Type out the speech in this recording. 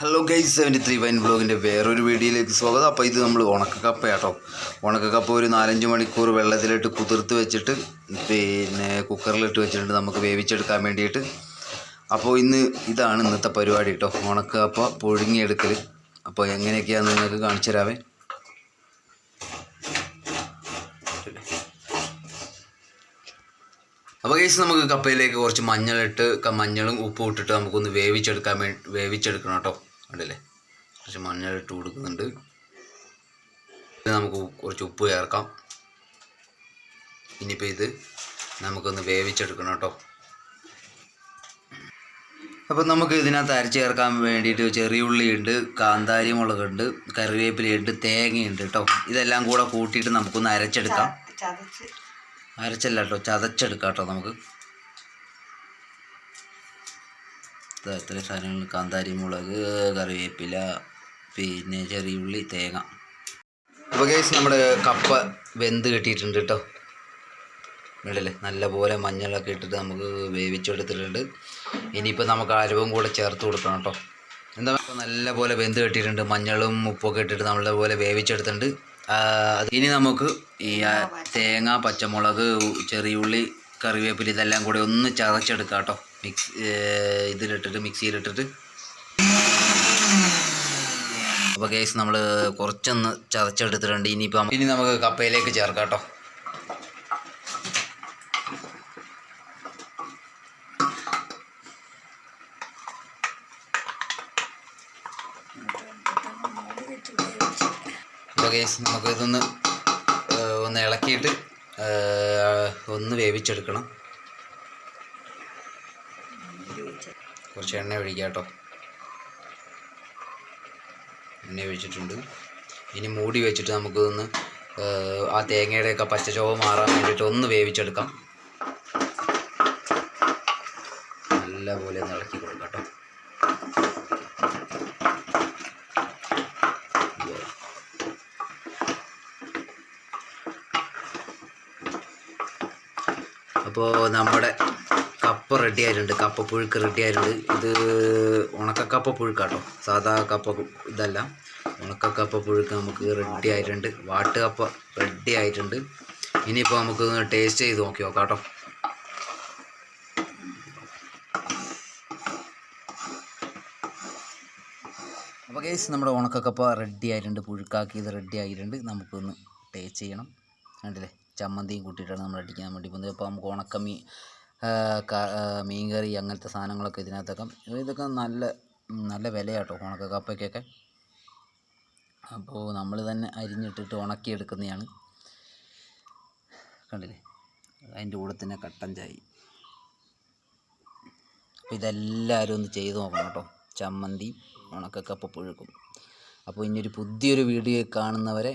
Hello guys seventy three wine ബ്ലോഗിന്റെ വേറൊരു വീഡിയോയിലേക്ക് സ്വാഗതം. അപ്പോൾ ഇത് നമ്മൾ ഉണക്കക്കപ്പ കേട്ടോ ഉണക്കക്കപ്പ ഒരു നാലഞ്ച് മണിക്കൂർ വെള്ളത്തിലിട്ട് കുതിർത്ത് വെച്ചിട്ട് പിന്നെ കുക്കറിലിട്ട് വെച്ചിട്ടുണ്ട് നമുക്ക് വേവിച്ചെടുക്കാൻ വേണ്ടിയിട്ട്. അപ്പോൾ ഇന്ന് ഇതാണ് ഇന്നത്തെ പരിപാടി കേട്ടോ ഉണക്കക്കപ്പ പുഴുങ്ങിയെടുക്കൽ അപ്പോൾ എങ്ങനെയൊക്കെയാണെന്ന് നിങ്ങൾക്ക് കാണിച്ചു തരാവേ. അപ്പോൾ കേസ് നമുക്ക് കപ്പയിലേക്ക് കുറച്ച് മഞ്ഞളിട്ട് മഞ്ഞളും ഉപ്പും ഇട്ടിട്ട് നമുക്കൊന്ന് വേവിച്ചെടുക്കാൻ വേവിച്ചെടുക്കണം കേട്ടോ കണ്ടില്ലേ കുറച്ച് മഞ്ഞൾ ഇട്ട് കൊടുക്കുന്നുണ്ട്. ഇത് നമുക്ക് കുറച്ച് ഉപ്പ് ചേർക്കാം. ഇനിയിപ്പോൾ ഇത് നമുക്കൊന്ന് വേവിച്ചെടുക്കണം കേട്ടോ. അപ്പോൾ നമുക്ക് ഇതിനകത്ത് അരച്ച് ചേർക്കാൻ വേണ്ടിയിട്ട് ചെറിയ ഉള്ളിയുണ്ട് കാന്താരി മുളകുണ്ട് കറിവേപ്പിലയുണ്ട് തേങ്ങയുണ്ട് കേട്ടോ. ഇതെല്ലാം കൂടെ കൂട്ടിയിട്ട് നമുക്കൊന്ന് അരച്ചെടുക്കാം. അരച്ചല്ല കേട്ടോ ചതച്ചെടുക്കാം കേട്ടോ നമുക്ക്. ഇത്രയും സാധനങ്ങൾ കാന്താരി മുളക് കറിവേപ്പില പിന്നെ ചെറിയ ഉള്ളി തേങ്ങ. അപ്പോൾ കേസ് നമ്മുടെ കപ്പ വെന്ത് കിട്ടിയിട്ടുണ്ട് കേട്ടോ ഇടല്ലേ നല്ലപോലെ മഞ്ഞളൊക്കെ ഇട്ടിട്ട് നമുക്ക് വേവിച്ചെടുത്തിട്ടുണ്ട്. ഇനിയിപ്പോൾ നമുക്ക് അരവും കൂടെ ചേർത്ത് കൊടുക്കണം കേട്ടോ എന്താ ഇപ്പോൾ നല്ലപോലെ വെന്ത് കിട്ടിയിട്ടുണ്ട്. മഞ്ഞളും ഉപ്പൊക്കെ ഇട്ടിട്ട് നല്ലപോലെ വേവിച്ചെടുത്തിട്ടുണ്ട്. ഇനി നമുക്ക് ഈ തേങ്ങ പച്ചമുളക് ചെറിയ ഉള്ളി കറിവേപ്പില ഇതെല്ലാം കൂടി ഒന്ന് ചതച്ചെടുക്കാം കേട്ടോ മിക്സ് ഇതിലിട്ടിട്ട് മിക്സിയിലിട്ടിട്ട് അപ്പോൾ കേസ് നമ്മൾ കുറച്ചൊന്ന് ചതച്ചെടുത്തിട്ടുണ്ട്. ഇനിയിപ്പോൾ ഇനി നമുക്ക് കപ്പയിലേക്ക് ചേർക്കാം കേട്ടോ. അപ്പോൾ കേസ് നമുക്ക് ഇതൊന്ന് ഒന്ന് ഇളക്കിയിട്ട് ഒന്ന് വേവിച്ചെടുക്കണം. കുറച്ച് എണ്ണ ഒഴിക്കാം കേട്ടോ. എണ്ണ ഒഴിച്ചിട്ടുണ്ട് ഇനി മൂടി വെച്ചിട്ട് നമുക്കിതൊന്ന് ആ തേങ്ങയുടെയൊക്കെ പച്ച ചുവ മാറാൻ വേണ്ടിയിട്ട് ഒന്ന് വേവിച്ചെടുക്കാം. നല്ലപോലെ ഒന്ന് ഇളക്കി കൊടുക്കാം കേട്ടോ. അപ്പോൾ നമ്മുടെ കപ്പ റെഡി ആയിട്ടുണ്ട്. കപ്പ പുഴുക്ക് റെഡി ആയിട്ടുണ്ട്. ഇത് ഉണക്കക്കപ്പ പുഴുക്കാട്ടോ. സാധാ കപ്പ ഇതല്ല. ഉണക്കക്കപ്പ പുഴുക്ക് നമുക്ക് റെഡി ആയിട്ടുണ്ട്. വാട്ടുകപ്പ റെഡി ആയിട്ടുണ്ട്. ഇനിയിപ്പോൾ നമുക്ക് ടേസ്റ്റ് ചെയ്ത് നോക്കി നോക്കാം അപ്പോൾ കേസ് നമ്മുടെ ഉണക്കക്കപ്പ റെഡി ആയിട്ടുണ്ട്. പുഴുക്കാക്കിയത് റെഡി ആയിട്ടുണ്ട്. നമുക്കൊന്ന് ടേസ്റ്റ് ചെയ്യണം. കണ്ടില്ലേ? ചമ്മന്തിയും കൂട്ടിയിട്ടാണ് നമ്മൾ അടിക്കാൻ വേണ്ടി പോകുന്നത്. അപ്പോൾ നമുക്ക് ഉണക്കമീൻ മീൻ കറി അങ്ങനത്തെ സാധനങ്ങളൊക്കെ ഇതിനകത്തൊക്കെ. ഇതൊക്കെ നല്ല നല്ല ഉണക്ക കപ്പയ്ക്കൊക്കെ. അപ്പോൾ നമ്മൾ തന്നെ അരിഞ്ഞിട്ടിട്ട് ഉണക്കിയെടുക്കുന്നതാണ്. കണ്ടില്ലേ? അതിന്റെ കൂടെ തന്നെ കട്ടൻ ചായ. അപ്പോൾ ഇതെല്ലാവരും ഒന്ന് ചെയ്ത് നോക്കണം കേട്ടോ. ചമ്മന്തി ഉണക്കക്കപ്പ പുഴുക്കും. അപ്പോൾ ഇനിയൊരു പുതിയൊരു വീഡിയോ കാണുന്നവരെ